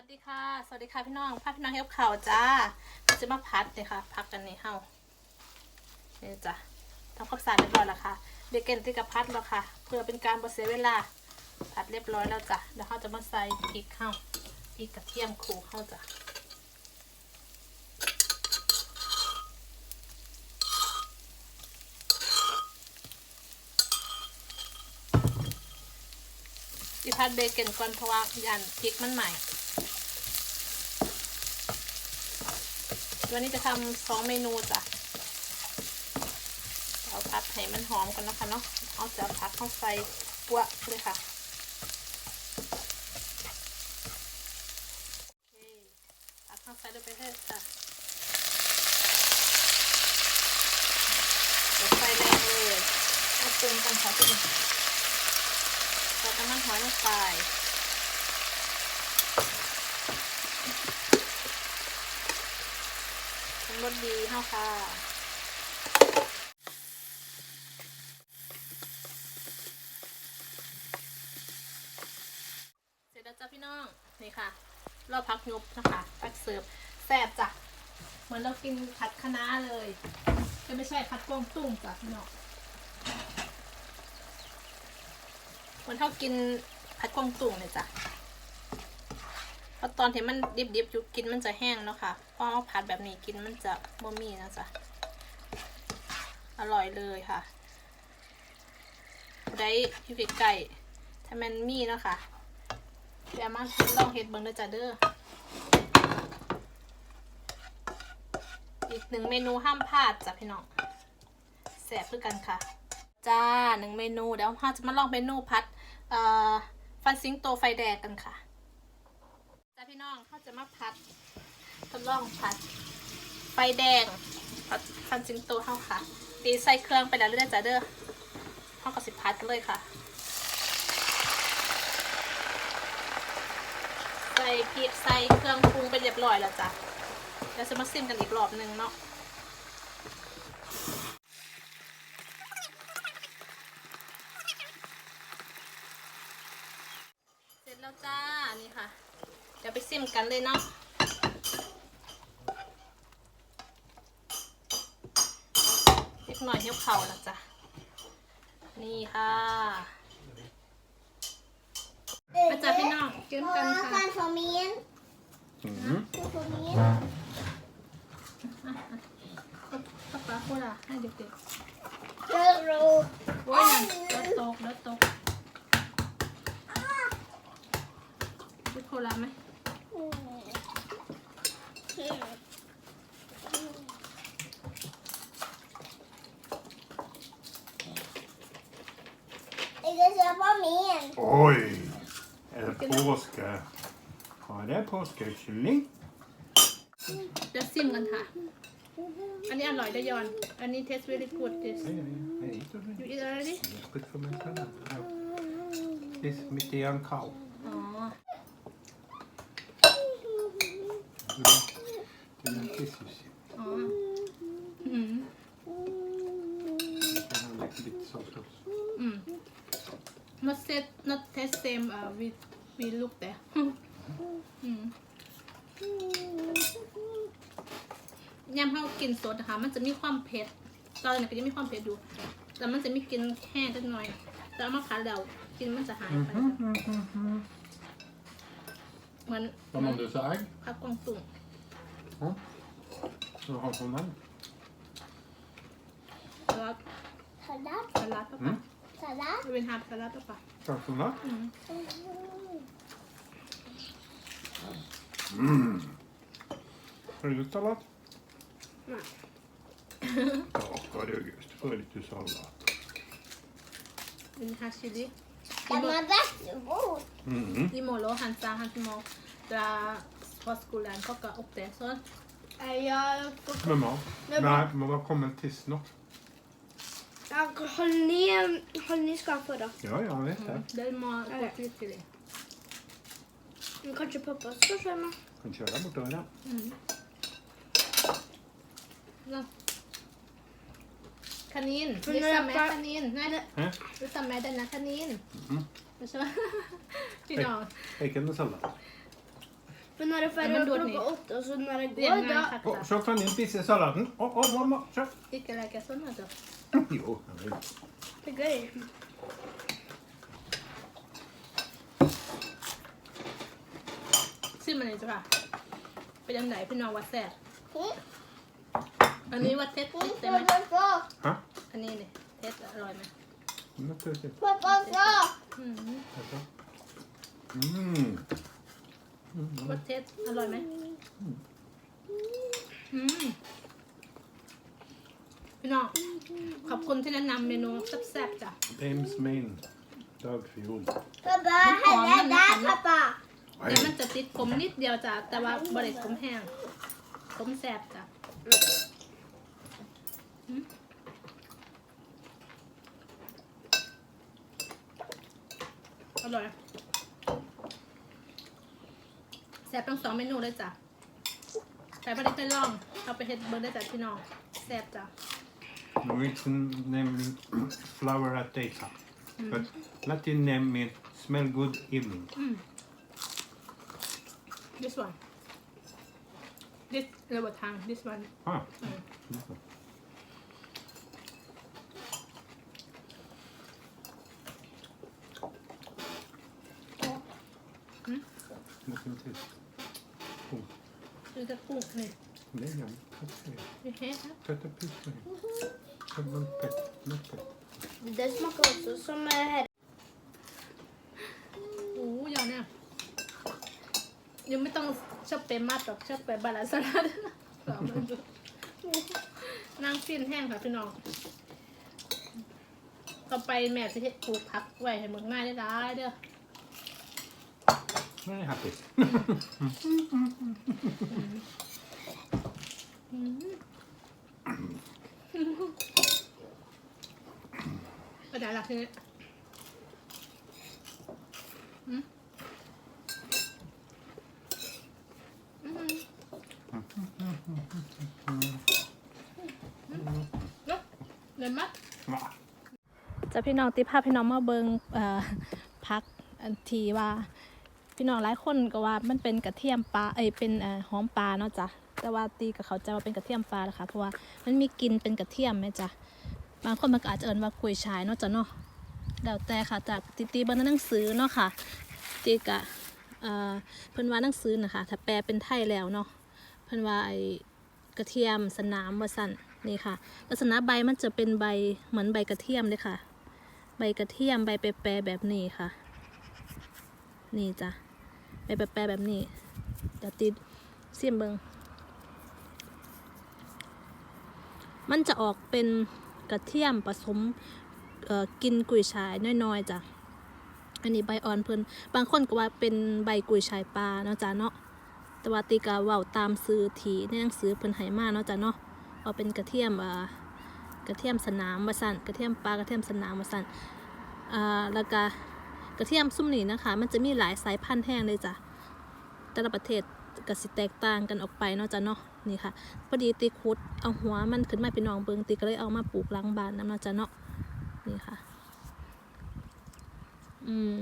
วัสดีค่ะ สวัสดีค่ะพี่น้องพาพี่น้องเฮลข่าวจ้าจะมาพัดเลยค่ะ พักกันในเฮาเนี่จ้ะทำความสะอาดเรียบร้อยแล้วค่ะเด็กเก่นติกับพัดแล้วค่ะ เพื่อเป็นการบเสียเวลา พัดเรียบร้อยแล้วจ้ะเดี๋ยวเราจะมาใส่พริกเข้าพริกกระเทียมขู่เข้าจ้ะที่พัดเบเกนก่อนเพราะว่ายันพริกมันใหม่ วันนี้จะทำสองเมนูจ้ะเอาผัดให้มันหอมกันนะคะเนาะเอาจะผัดเข้าใส่ปวเลยค่ะโอเคผัดเข้าใส่ด้วยไปเถอะจ้ะเดี๋ยวไฟแรงเลยเอาปรุงกันค่ะทุกคนใส่น้ำมันหอยลงไป ดีเท่าค่ะเสร็จแล้วจ้ะพี่น้อง นี่ค่ะเราพักยุบนะคะพักเสิร์ฟแซ่บจ้ะ เหมือนเรากินผัดคะน้าเลยจะไม่ใช่ผัดกวงตุ้งจ้ะพี่น้องเหมือนเท่ากินผัดกวงตุ้งเลยจ้ะ ราะตอนที่มันดิบๆอยู่กินมันจะแห้งเนาะค่ะพอเอาผัดแบบนี้กินมันจะบ่มีนะจ๊ะอร่อยเลยค่ะ ได้อยู่ใกล้ๆถ้ามันมีเนาะค่ะเดี๋ยวมาลองเฮ็ดเบิ่งเด้อจ้ะเด้ออีกหนึ่งเมนูห้ามพลาดจ้ะพี่น้องแสบคือกันค่ะจ้าหนึ่งเมนูเดี๋ยวเราจะมาลองเมนูพัดฟันซิงโตไฟแดงกันค่ะ องเขาจะมาพัดทดลองพัด ไฟแดงพัดฟันซิงโตเข้าค่ะ ตีใส่เครื่องไปแล้วเรื่อยๆจ้าเด้อเข้าก็สิพัดกันเลยค่ะ ใส่พริกใส่เครื่องปรุงไปเรียบร้อยแล้วจ้ะเดี๋ยวจะมาซิมกันอีกรอบหนึ่งเนาะเสร็จแล้วจ้า นี่ค่ะ ดี๋ยวไปซิมกันเลยเนาะเล็กหน่อยเหี่ยวเข่านะจ๊ะนี่ค่ะมาจ้ะพี่น้องกินกันค่ะ Kan få min. Mm. Kan få min. ป้าป้าพูดอะให้เด็ก Karo. ๆโอ้ยเดือดตกเดือดตกพูดโคลาไหม Jag ska få min. Oj! Är det påska? Ja, det är påskakyckling. เดี๋ยวซิมกันค่ะ อันนี้อร่อยได้ยอน อันนี้ taste very good this Hej, hej. Hej, då, you hej. eat already Sprit för mig själv. Ja. Det är mitt i en kau. อ๋อ Det är en kissus. อ๋ออืม Jag har lagt lite sås också. อืม not set not taste same uh, we we look there อืมยำข้าวกินสดนะคะ มันจะมีความเผ็ด ตอนนี้ก็ยังมีความเผ็ดอยู่แต่มันจะมีกลินแห้งนิดหน่อย แต่เอามาคั้นแล้วกลินมันจะหายไป มือน Vad man du säger? ผักกวางตุ้ง Ja. Du har från den? แล้ว Salat. สลัดปะ Mm. ปะ Salat. เป็นฮาร์บสลัดปะปะ Tack från den. อืม Mm. Har du gjort sallad? Nej. Ja, vad du just. Får lite sallad. เป็นฮาชิลิ Den var varsågod. Mm. i morgon han sa han må dra på skolan klockan da småskolen klokka åtte, sånn. Ja, Mamma, nei, må være kommet tidsnok. Ja, halv ni, ni skal han få, da. Ja, ja, jeg vet det. Den må gå Ja, Men Kanskje pappa skal se meg. Kan kjøre deg bortover, ja. Mm. Kanin. Det samme kanin. Nei, det- Hæ? samme er denne kaninen. Mhm. Og så Ikke noe salat. Men när det är men färdigt då klockan ni- åtta så när det เรียน går ง่าย då... ค่ะ Åh, จ้ะ så tar ni en bit i salladen. Åh, åh, mamma, kör. ติ๊กอะไรแกส้นมาจ้ะ Jo, jag vet. Det går ju. ซิมมันเลยจ้ะค่ะเป็นยังไงพี่น้องวัดแซ่บ Hej. อันนี้วัดเทส Hej, ใช่ไหม pappa. Ha? อันนี้เนี่ยเทสอร่อยไหม Naturligtvis. Pappa. อืม Alltså. Mm. วัดเทสอร่อยไหมอืมพี่น้องขอบคุณที่แนะนำเมนูแซ่บๆจ้ะ Vems min dagfiol? Pappa, Ja, här är men- där pappa. แต่มันจะติดขมนิดเดียวจ้ะ แต่ว่าบริขมแห้งขมแซ่บจ้ะอืมอร่อยแซ่บทั้งสองเมนูเลยจ้ะแต่ไม่ได้ไปลอง เอาไปเฮ็ดเบอร์ได้จ้ะพี่น้องแซ่บจ้ะ Norwegian name flower at daytime. But Latin name means smell good evening. อืม this one this ระบบทาง this one Ah. Mm. this one. Mm. Definitivt. คือ จะกุ้งนี่ Det är jämnt. Okej. มีเฮ็ดนะ Sätta pyssla i. Ta någon pett. något pett. Det smakar också som eh, här. โอ้ยาวเนี่ยยังไม่ต้องชอบเปรมัดหรอกชอบไปบาลานซ์สลัดลองมาดูนางฟินแห้งค่ะพี่น้องต่อไปแม่จะเฮ็ดปลูกผักไว้ให้หมึกง่ายได้ร้ายเด้อ Very happy. อืมกระดาษหลักทีนี้อืมอืมเนอะเดินมา Va? จะพี่น้องติภาพพี่น้องมาเบิงเอ่อพักอันทีว่า พี่น้องหลายคนก็ว่ามันเป็นกระเทียมปลาเอ้ยเป็นอหอมปลาเนาะจ้ะแต่ว่าตีกับเขาจะว่าเป็นกระเทียมปลานะค่ะเพราะว่ามันมีกลิ่นเป็นกระเทียมไหมจ้ะบางคนมันก็อาจจะเอินว่ากุยชายเนาะจ้ะเนาะแล้วแต่ค่ะจากตีตีบนหนังสือเนาะค่ะตีกะเอ่อเพิ่นว่าหนังสือนะคะถ้าแปลเป็นไทยแล้วเนาะเพิ่นว่าไอ้กระเทียมสนามว่าสั่นนี่ค่ะ ลักษณะใบมันจะเป็นใบเหมือนใบกระเทียมเลยค่ะ ใบกระเทียมใบแปรๆแบบนี้ค่ะ นี่จ้ะ ใบแปรๆแบบนี้เดี๋ยวติดเสียมเบิงมันจะออกเป็นกระเทียมผสมกินกุยชายน้อยๆจ้ะ อันนี้ใบอ่อนเพิ่นบางคนก็ว่าเป็นใบกุยชายปลาเนาะจ้ะเนาะ แต่ว่าตีกาเว้าตามซื้อทีในหนังสือเพิ่นให้มาเนาะจ้ะเนาะ เอาเป็นกระเทียมอ่ากระเทียมสนามมาสั่นกระเทียมปลากระเทียมสนามมาสั่นอ่าแล้วก็ กระเทียมซุ่มนี่นะคะ มันจะมีหลายสายพันธุ์แห้งเลยจ้ะแต่ละประเทศก็สิแตกต่างกันออกไปเนาะจ้ะเนาะนี่ค่ะพอดีตีคุดเอาหัวมันขึ้นมาเป็นนองเบิงตีก็เลยเอามาปลูกล้างบานน้ำเนาะจ้ะเนาะนี่ค่ะ อืม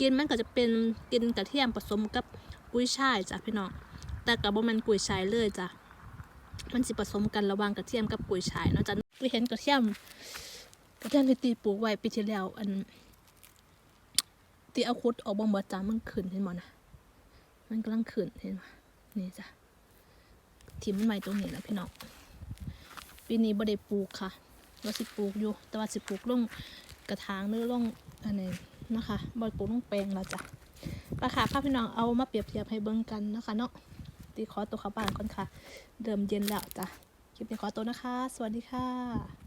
กินมันก็จะเป็นกินกระเทียมผสมกับกุ้ยช่ายจ้ะพี่น้องแต่กับบ่มันกุ้ยช่ายเลยจ้ะ มันสิผสมกันระหว่างกระเทียมกับกุยช่ายเนาะจ้ะไปเห็นกระเทียมกระเทียมที่ตีปลูกไว้ปีที่แล้ว อันตีเอาคุดออกบ่หมดจ้ามันขึ้นเห็นบ่นะมันกำลังขึ้นเห็นบ่นี่จ้ะทิมมันไว้ตรงนี้แล้วพี่น้องปีนี้บ่ได้ปลูกค่ะว่าสิปลูกอยู่ แต่ว่าสิปลูกลงกระถางหรือลงอันนี้นะคะบ่ได้ปลูกลงแปลงแล้วจ้ะปลาค่ะพาพี่น้องเอามาเปรียบเทียบให้เบิ่งกันนะคะเนาะ ตีขอตัวเข้าบ้านก่อนค่ะเดิมเย็นแล้วจ้ะ คลิปนี้ขอตัวนะคะ สวัสดีค่ะ